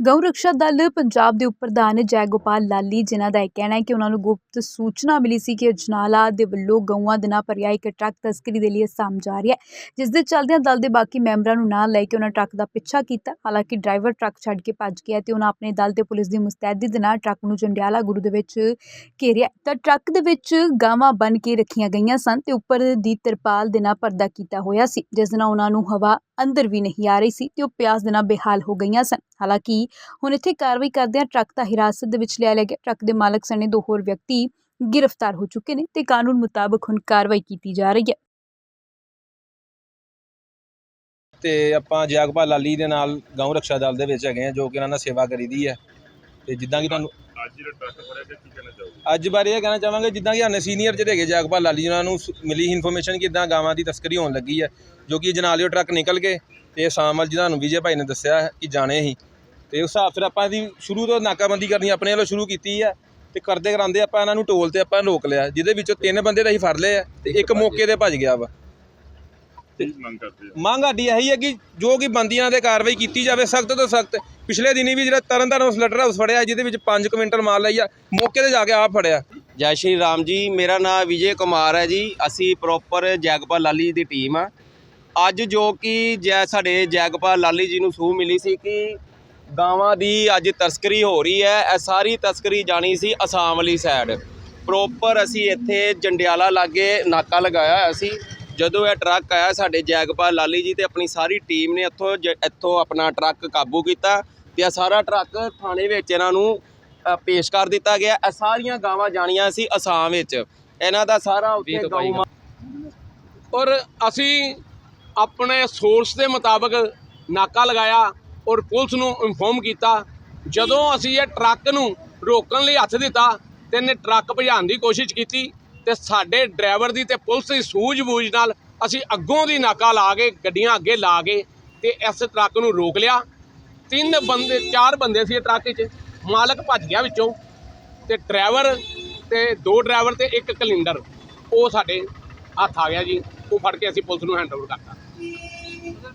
ਗਊ ਰਕਸ਼ਾ ਦਲ ਪੰਜਾਬ ਦੇ ਉਪ ਪ੍ਰਧਾਨ ਜੈ ਗੋਪਾਲ ਲਾਲੀ, ਜਿਨ੍ਹਾਂ ਦਾ ਇਹ ਕਹਿਣਾ ਹੈ ਕਿ ਉਹਨਾਂ ਨੂੰ ਗੁਪਤ ਸੂਚਨਾ ਮਿਲੀ ਸੀ ਕਿ ਅਜਨਾਲਾ ਦੇ ਵੱਲੋਂ ਗਊਆਂ ਦੇ ਨਾਲ ਭਰਿਆ ਇੱਕ ਟਰੱਕ ਤਸਕਰੀ ਦੇ ਲਈ ਅਸਾਮ ਜਾ ਰਿਹਾ ਹੈ, ਜਿਸ ਦੇ ਚੱਲਦਿਆਂ ਦਲ ਦੇ ਬਾਕੀ ਮੈਂਬਰਾਂ ਨੂੰ ਨਾਲ ਲੈ ਕੇ ਉਹਨਾਂ ਟਰੱਕ ਦਾ ਪਿੱਛਾ ਕੀਤਾ। ਹਾਲਾਂਕਿ ਡਰਾਈਵਰ ਟਰੱਕ ਛੱਡ ਕੇ ਭੱਜ ਗਿਆ ਤੇ ਉਹਨਾਂ ਆਪਣੇ ਦਲ ਤੇ ਪੁਲਿਸ ਦੀ ਮੁਸਤੈਦੀ ਦੇ ਨਾਲ ਟਰੱਕ ਨੂੰ ਜੰਡਿਆਲਾ ਗੁਰੂ ਦੇ ਵਿੱਚ ਘੇਰਿਆ ਤਾਂ ਟਰੱਕ ਦੇ ਵਿੱਚ ਗਾਵਾਂ ਬੰਨ ਕੇ ਰੱਖੀਆਂ ਗਈਆਂ ਸਨ ਤੇ ਉੱਪਰ ਦੀ ਤਰਪਾਲ ਦੇ ਨਾਲ ਪਰਦਾ ਕੀਤਾ ਹੋਇਆ ਸੀ, ਜਿਸ ਨਾਲ ਉਹਨਾਂ ਨੂੰ ਹਵਾ ਅੰਦਰ ਵੀ ਨਹੀਂ ਆ ਰਹੀ ਸੀ ਤੇ ਉਹ ਪਿਆਸ ਦੇ ਨਾਲ ਬੇਹਾਲ ਹੋ ਗਈਆਂ ਸਨ। ਹਾਲਾਂਕਿ ਹੁਣ ਇੱਥੇ ਕਾਰਵਾਈ ਕਰਦਿਆਂ ਟਰੱਕ ਤਾਂ ਹਿਰਾਸਤ ਦੇ ਵਿੱਚ ਲਿਆ ਲਿਆ ਗਿਆ। ਟਰੱਕ ਦੇ ਮਾਲਕ ਸਣੇ ਦੋ ਹੋਰ ਵਿਅਕਤੀ ਗ੍ਰਿਫਤਾਰ ਹੋ ਚੁੱਕੇ ਨੇ ਤੇ ਕਾਨੂੰਨ ਮੁਤਾਬਕ ਹੁਣ ਕਾਰਵਾਈ ਕੀਤੀ ਜਾ ਰਹੀ ਹੈ। ਤੇ ਆਪਾਂ ਜਗਪਾਲ ਲਾਲੀ ਦੇ ਨਾਲ ਗਊ ਰਕਸ਼ਾ ਦਲ ਦੇ ਵਿੱਚ ਹੈਗੇ ਆ, ਜੋ ਕਿ ਇਹਨਾਂ ਨਾਲ ਸੇਵਾ ਕਰੀਦੀ ਹੈ। ਤੇ ਜਿੱਦਾਂ ਕਿ ਤੁਹਾਨੂੰ ਅੱਜ ਜਿਹੜਾ ਟਰੱਕ ਫੜਿਆ ਗਿਆ ਕੀ ਕਹਿਣਾ ਚਾਹੋਗੇ? ਅੱਜ ਬਾਰੇ ਇਹ ਕਹਿਣਾ ਚਾਹਾਂਗੇ, ਜਿੱਦਾਂ ਕਿ ਸਾਡੇ ਸੀਨੀਅਰ ਜਿਹੜੇ ਹੈਗੇ ਜਗਪਾਲ ਲਾਲੀ ਜੀ, ਉਹਨਾਂ ਨੂੰ ਸ- ਮਿਲੀ ਇਨਫੋਰਮੇਸ਼ਨ ਕਿ ਇਦਾਂ ਗਾਵਾਂ ਦੀ ਤਸਕਰੀ ਹੋਣ ਲੱਗੀ ਹੈ, ਜੋ ਕਿ ਜਨਾਲਿਓ ਟਰੱਕ ਨਿਕਲ ਗਏ ਤੇ ਸ਼ਾਮ ਵੱਲ ਜਿਹਨਾਂ ਨੂੰ ਵਿਜੇ ਭਾਈ ਨੇ ਦੱਸਿਆ ਕਿ ਜਾਣੇ ਸੀ। ਤੇ ਉਸ ਹਿਸਾਬ ਫਿਰ ਆਪਾਂ ਇਹਦੀ ਸ਼ੁਰੂ ਤੋਂ ਨਾਕਾਬੰਦੀ ਕਰਨੀ ਆਪਣੇ ਵੱਲੋਂ ਸ਼ੁਰੂ ਕੀਤੀ ਹੈ ਤੇ ਕਰਦੇ ਕਰਾਂਦੇ ਆਪਾਂ ਇਹਨਾਂ ਨੂੰ ਟੋਲ ਤੇ ਆਪਾਂ ਰੋਕ ਲਿਆ, ਜਿਹਦੇ ਵਿੱਚੋਂ ਤਿੰਨ ਬੰਦੇ ਤਾਂ ਅਸੀਂ ਫੜ ਲਏ ਆ ਤੇ ਇੱਕ ਮੌਕੇ ਤੇ ਭੱਜ ਗਿਆ ਵਾ। ਮੰਗ ਕਰਦੇ ਆ। ਮੰਗ ਸਾਡੀ ਇਹੀ ਹੈ ਕਿ ਜੋ ਕਿ ਬੰਦੀਆਂ ਦੇ ਕਾਰਵਾਈ ਕੀਤੀ ਜਾਵੇ ਸਖਤ ਤੋਂ ਸਖਤ। ਪਿਛਲੇ ਦਿਨੀ ਵੀ ਜਿਹੜਾ ਤਰਨਤਾਰਨ ਸਲਟਰ ਹਾਊਸ ਫੜਿਆ ਜਿਹਦੇ ਵਿੱਚ 5 ਕੁਇੰਟਲ ਮਾਲ ਲਈ ਆ ਮੌਕੇ ਤੇ ਜਾ ਕੇ ਆਪ ਫੜਿਆ। ਜੈ ਸ਼੍ਰੀ ਰਾਮ ਜੀ ਮੇਰਾ ਨਾਮ ਵਿਜੇ ਕੁਮਾਰ ਹੈ ਜੀ। ਅਸੀਂ ਪ੍ਰੋਪਰ ਜੈਗਪਾਲ ਲਾਲੀ ਦੀ ਟੀਮ ਆ। ਅੱਜ ਜੋ ਕਿ ਜੈ ਸਾਡੇ ਜੈਗਪਾਲ ਲਾਲੀ ਜੀ ਨੂੰ ਸੂਹ ਮਿਲੀ ਸੀ ਕਿ ਗਾਵਾਂ ਦੀ ਅੱਜ ਤਸਕਰੀ ਹੋ ਰਹੀ ਹੈ। ਇਹ ਸਾਰੀ ਤਸਕਰੀ ਜਾਣੀ ਸੀ ਅਸਾਮ ਵਾਲੀ ਸਾਈਡ ਪ੍ਰੋਪਰ ਅਸੀਂ ਇੱਥੇ ਜੰਡਿਆਲਾ ਲਾਗੇ ਨਾਕਾ ਲਗਾਇਆ ਹੋਇਆ ਸੀ। ਜਦੋਂ ਇਹ ਟਰੱਕ ਆਇਆ ਸਾਡੇ ਜੈਗਪਾਲ ਲਾਲੀ ਜੀ ਤੇ ਆਪਣੀ ਸਾਰੀ ਟੀਮ ਨੇ ਇੱਥੋਂ ਇੱਥੋਂ ਆਪਣਾ ਟਰੱਕ ਕਾਬੂ ਕੀਤਾ ਤੇ ਇਹ ਸਾਰਾ ਟਰੱਕ ਥਾਣੇ ਵਿੱਚ ਇਹਨਾਂ ਨੂੰ ਪੇਸ਼ ਕਰ ਦਿੱਤਾ ਗਿਆ। ਇਹ ਸਾਰੀਆਂ ਗਾਵਾਂ ਜਾਣੀਆਂ ਸੀ ਅਸਾਮ ਵਿੱਚ। ਇਹਨਾਂ ਦਾ ਸਾਰਾ ਉੱਥੇ ਗਊ ਔਰ ਅਸੀਂ ਆਪਣੇ ਸੋਰਸ ਦੇ ਮੁਤਾਬਕ ਨਾਕਾ ਲਗਾਇਆ ਔਰ ਪੁਲਿਸ ਨੂੰ ਇਨਫੋਰਮ ਕੀਤਾ। ਜਦੋਂ ਅਸੀਂ ਇਹ ਟਰੱਕ ਨੂੰ ਰੋਕਣ ਲਈ ਹੱਥ ਦਿੱਤਾ ਤੇ ਇਹਨੇ ਟਰੱਕ ਭਜਾਉਣ ਦੀ ਕੋਸ਼ਿਸ਼ ਕੀਤੀ। ਤੇ ਸਾਡੇ ਡਰਾਈਵਰ ਦੀ ਤੇ ਪੁਲਿਸ ਦੀ ਸੂਝ-ਬੂਝ ਨਾਲ ਅਸੀਂ ਅੱਗੋਂ ਦੀ ਨਾਕਾ ਲਾ ਕੇ ਗੱਡੀਆਂ ਅੱਗੇ ਲਾ ਕੇ ਤੇ ਇਸ ਟਰੱਕ ਨੂੰ ਰੋਕ ਲਿਆ। ਤਿੰਨ ਬੰਦੇ ਚਾਰ ਬੰਦੇ ਸੀ ਇਹ ਟਰੱਕ 'ਚ ਮਾਲਕ ਭੱਜ ਗਿਆ ਵਿੱਚੋਂ ਤੇ ਡਰਾਈਵਰ ਤੇ ਦੋ ਡਰਾਈਵਰ ਤੇ ਇੱਕ ਕਲਿੰਡਰ ਉਹ ਸਾਡੇ ਹੱਥ ਆ ਗਿਆ ਜੀ। ਉਹ ਫੜ ਕੇ ਅਸੀਂ ਪੁਲਿਸ ਨੂੰ ਹੈਂਡਓਵਰ ਕਰਤਾ।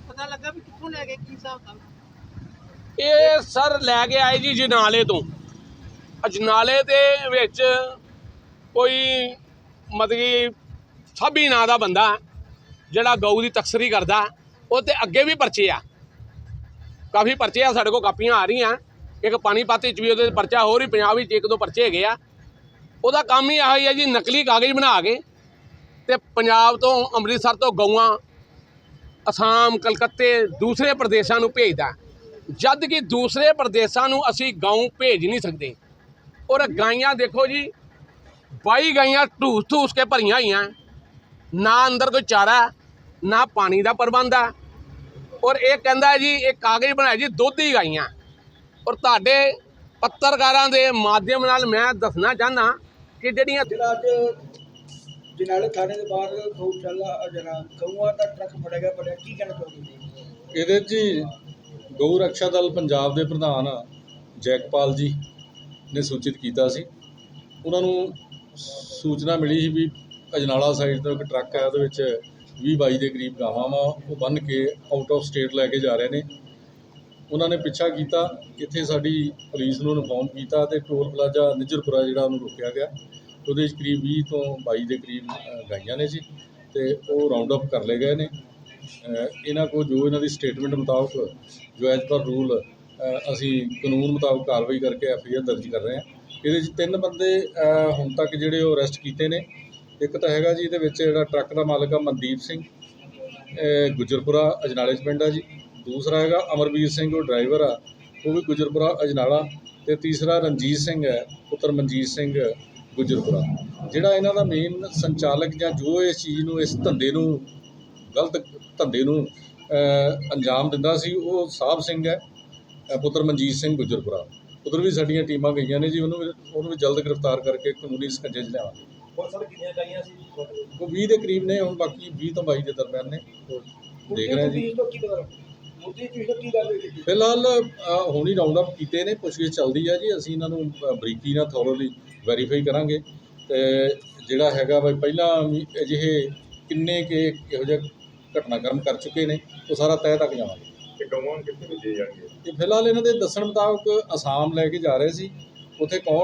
ਪਤਾ ਲੱਗਾ ਵੀ ਕਿੱਥੋਂ ਲੈ ਗਏ ਕੀ ਹਿਸਾਬ ਦਾ ਇਹ ਸਰ ਲੈ ਕੇ ਆਏ ਜੀ ਜਨਾਲੇ ਤੋਂ। ਅਜਨਾਲੇ ਦੇ ਵਿੱਚ ਕੋਈ ਮਤਲਬ ਕਿ ਸਾਬੀ ਨਾਂ ਦਾ ਬੰਦਾ ਜਿਹੜਾ ਗਊ ਦੀ ਤਕਸਰੀ ਕਰਦਾ, ਉਹ ਤੇ ਅੱਗੇ ਵੀ ਪਰਚੇ ਆ। ਕਾਫੀ ਪਰਚੇ ਆ, ਸਾਡੇ ਕੋਲ ਕਾਪੀਆਂ ਆ ਰਹੀਆਂ। ਇੱਕ ਪਾਣੀਪਤ ਵਿੱਚ ਵੀ ਉਹਦੇ ਤੇ ਪਰਚਾ, ਹੋਰ ਹੀ ਪੰਜਾਬ ਵਿੱਚ ਇੱਕ ਦੋ ਪਰਚੇ ਹੈਗੇ ਆ। ਉਹਦਾ ਕੰਮ ਹੀ ਇਹੋ ਹੀ ਹੈ ਜੀ, ਨਕਲੀ ਕਾਗਜ਼ ਬਣਾ ਕੇ ਤੇ ਪੰਜਾਬ ਤੋਂ ਅੰਮ੍ਰਿਤਸਰ ਤੋਂ ਗਊਆਂ ਅਸਾਮ, ਕਲਕੱਤੇ, ਦੂਸਰੇ ਪ੍ਰਦੇਸ਼ਾਂ ਨੂੰ ਭੇਜਦਾ। ਜਦ ਕਿ ਦੂਸਰੇ ਪ੍ਰਦੇਸ਼ਾਂ ਨੂੰ ਅਸੀਂ ਗਊ ਭੇਜ ਨਹੀਂ ਸਕਦੇ। ਔਰ ਗਾਈਆਂ ਦੇਖੋ ਜੀ 22 ਗਾਈਆਂ ਢੂਸ ਢੂਸ ਕੇ ਭਰੀਆਂ ਹੋਈਆਂ। ਨਾ ਅੰਦਰ ਕੋਈ ਚਾਰਾ ਨਾ ਪਾਣੀ ਦਾ ਪ੍ਰਬੰਧ ਹੈ ਔਰ ਇਹ ਕਹਿੰਦਾ ਜੀ ਇਹ ਕਾਗਜ਼ ਬਣਾਇਆ ਜੀ ਦੁੱਧ ਹੀ ਗਾਈਆਂ। ਔਰ ਤੁਹਾਡੇ ਪੱਤਰਕਾਰਾਂ ਦੇ ਮਾਧਿਅਮ ਨਾਲ ਮੈਂ ਦੱਸਣਾ ਚਾਹੁੰਦਾ ਕਿ ਜਿਹੜੀਆਂ ਜਿਹੜਾ ਅੱਜ ਜਨਾਲੇ ਥਾਣੇ ਦੇ ਬਾਹਰ ਗਊਸ਼ਾਲਾ ਜਨਾ ਗਊਆਂ ਦਾ ਟਰੱਕ ਫੜਿਆ ਗਿਆ ਫੜਿਆ ਕੀ ਕਹਿਣਾ ਚਾਹੋਗੇ ਜੀ? ਇਹਦੇ 'ਚ ਜੀ ਗਊ ਰੱਖਿਆ ਦਲ ਪੰਜਾਬ ਦੇ ਪ੍ਰਧਾਨ ਜੈਕਪਾਲ ਜੀ ਨੇ ਸੂਚਿਤ ਕੀਤਾ ਸੀ। ਉਹਨਾਂ ਨੂੰ ਸੂਚਨਾ ਮਿਲੀ ਸੀ ਵੀ ਅਜਨਾਲਾ ਸਾਈਡ ਤੋਂ ਇੱਕ ਟਰੱਕ ਹੈ ਉਹਦੇ ਵਿੱਚ 20 22 ਦੇ ਕਰੀਬ ਗਾਵਾਂ ਵਾ, ਉਹ ਬੰਨ ਕੇ ਆਊਟ ਆਫ ਸਟੇਟ ਲੈ ਕੇ ਜਾ ਰਹੇ ਨੇ। ਉਹਨਾਂ ਨੇ ਪਿੱਛਾ ਕੀਤਾ, ਇੱਥੇ ਸਾਡੀ ਪੁਲਿਸ ਨੂੰ ਇਨਫੋਰਮ ਕੀਤਾ ਤੇ ਟੋਲ ਪਲਾਜ਼ਾ ਨਿਜਰਪੁਰਾ ਜਿਹੜਾ ਉਹਨੂੰ ਰੋਕਿਆ ਗਿਆ। ਉਹਦੇ ਵਿੱਚ ਕਰੀਬ 20 ਤੋਂ 22 ਦੇ ਕਰੀਬ ਗਾਈਆਂ ਨੇ ਜੀ ਤੇ ਉਹ ਰਾਉਂਡ ਅਪ ਕਰ ਲਏ ਗਏ ਨੇ। ਇਹਨਾਂ ਕੋਲ ਜੋ ਇਹਨਾਂ ਦੀ ਸਟੇਟਮੈਂਟ ਮੁਤਾਬਕ ਜੋ ਐਜ਼ ਪਰ ਰੂਲ ਅਸੀਂ ਕਾਨੂੰਨ ਮੁਤਾਬਕ ਕਾਰਵਾਈ ਕਰਕੇ ਐਫ ਆਈ ਆਰ ਦਰਜ ਕਰ ਰਹੇ ਹਾਂ। ਇਹਦੇ ਵਿੱਚ ਤਿੰਨ ਬੰਦੇ ਹੁਣ ਤੱਕ ਜਿਹੜੇ ਉਹ ਅਰੈਸਟ ਕੀਤੇ ਨੇ। ਇੱਕ ਤਾਂ ਹੈਗਾ ਜੀ ਇਹਦੇ ਵਿੱਚ ਜਿਹੜਾ ਟਰੱਕ ਦਾ ਮਾਲਕ ਆ ਮਨਦੀਪ ਸਿੰਘ ਅ, ਗੁਜਰਪੁਰਾ ਅਜਨਾਲੇ 'ਚ ਪਿੰਡ ਆ ਜੀ। ਦੂਸਰਾ ਹੈਗਾ ਅਮਰਵੀਰ ਸਿੰਘ ਉਹ ਡਰਾਈਵਰ ਆ ਉਹ ਵੀ ਗੁਜਰਪੁਰਾ ਅਜਨਾਲਾ। ਤੇ ਤੀਸਰਾ ਰਣਜੀਤ ਸਿੰਘ ਹੈ ਪੁੱਤਰ ਮਨਜੀਤ ਸਿੰਘ ਗੁਜਰਪੁਰਾ। ਜਿਹੜਾ ਇਹਨਾਂ ਦਾ ਮੇਨ ਸੰਚਾਲਕ ਜਾਂ ਜੋ ਇਸ ਚੀਜ਼ ਨੂੰ ਇਸ ਧੰਦੇ ਨੂੰ ਗਲਤ ਧੰਦੇ ਨੂੰ ਅੰਜਾਮ ਦਿੰਦਾ ਸੀ ਉਹ ਸਾਹਿਬ ਸਿੰਘ ਹੈ ਪੁੱਤਰ ਮਨਜੀਤ ਸਿੰਘ ਗੁਜਰਪੁਰਾ। ਉਧਰ ਵੀ ਸਾਡੀਆਂ ਟੀਮਾਂ ਗਈਆਂ ਨੇ ਜੀ ਉਹਨੂੰ ਵੀ ਉਹਨੂੰ ਵੀ ਜਲਦ ਗ੍ਰਿਫਤਾਰ ਕਰਕੇ ਕਾਨੂੰਨੀ ਸਕੰਜੇ 'ਚ ਲਿਆਵਾਂਗੇ। ਬਹੁਤ ਸਾਰੇ ਕਿੰਨੀਆਂ ਗਾਈਆਂ ਸੀ? ਉਹ 20 ਦੇ ਕਰੀਬ ਨੇ ਹੁਣ ਬਾਕੀ 20 ਤੋਂ 22 ਦੇ ਦਰਮਿਆਨ ਨੇ। ਦੇਖ ਰਹੇ ਹਾਂ ਜੀ। ਪੁਲਿਸ ਤੋਂ ਕੀ ਪਤਾ ਮੁੱਦੀ ਚੀਜ਼ ਤੋਂ ਕੀ ਗੱਲ ਹੋਈ ਸੀ? ਫਿਲਹਾਲ ਅ, ਹੁਣ ਹੀ ਰਾਉਂਡ ਅਪ ਕੀਤੇ ਨੇ ਪੁੱਛਗਿੱਛ ਚੱਲਦੀ ਆ ਜੀ ਅਸੀਂ ਇਹਨਾਂ ਨੂੰ ਅ, ਬਰੀਕੀ ਨਾਲ ਥੋਰੋਲੀ ਵੈਰੀਫਾਈ ਕਰਾਂਗੇ। ਤੇ ਜਿਹੜਾ ਹੈਗਾ ਵੀ ਪਹਿਲਾਂ ਵੀ ਅਜਿਹੇ ਕਿੰਨੇ ਕੇ ਇਹੋ ਜਿਹੇ ਘਟਨਾਕ੍ਰਮ ਕਰ ਚੁੱਕੇ ਨੇ ਉਹ ਸਾਰਾ ਤਹਿ ਤੱਕ ਜਾਵਾਂਗੇ। ਤੇ ਗਊਆਂ ਕਿੱਥੇ ਭੇਜੇ ਜਾਣਗੇ। ਇਹ ਫਿਲਹਾਲ ਇਹਨਾਂ ਦੇ ਦੱਸਣ ਮੁਤਾਬਕ ਅਸਾਮ ਲੈ ਕੇ ਜਾ ਰਹੇ ਸੀ। ਉੱਥੇ ਕੌਣ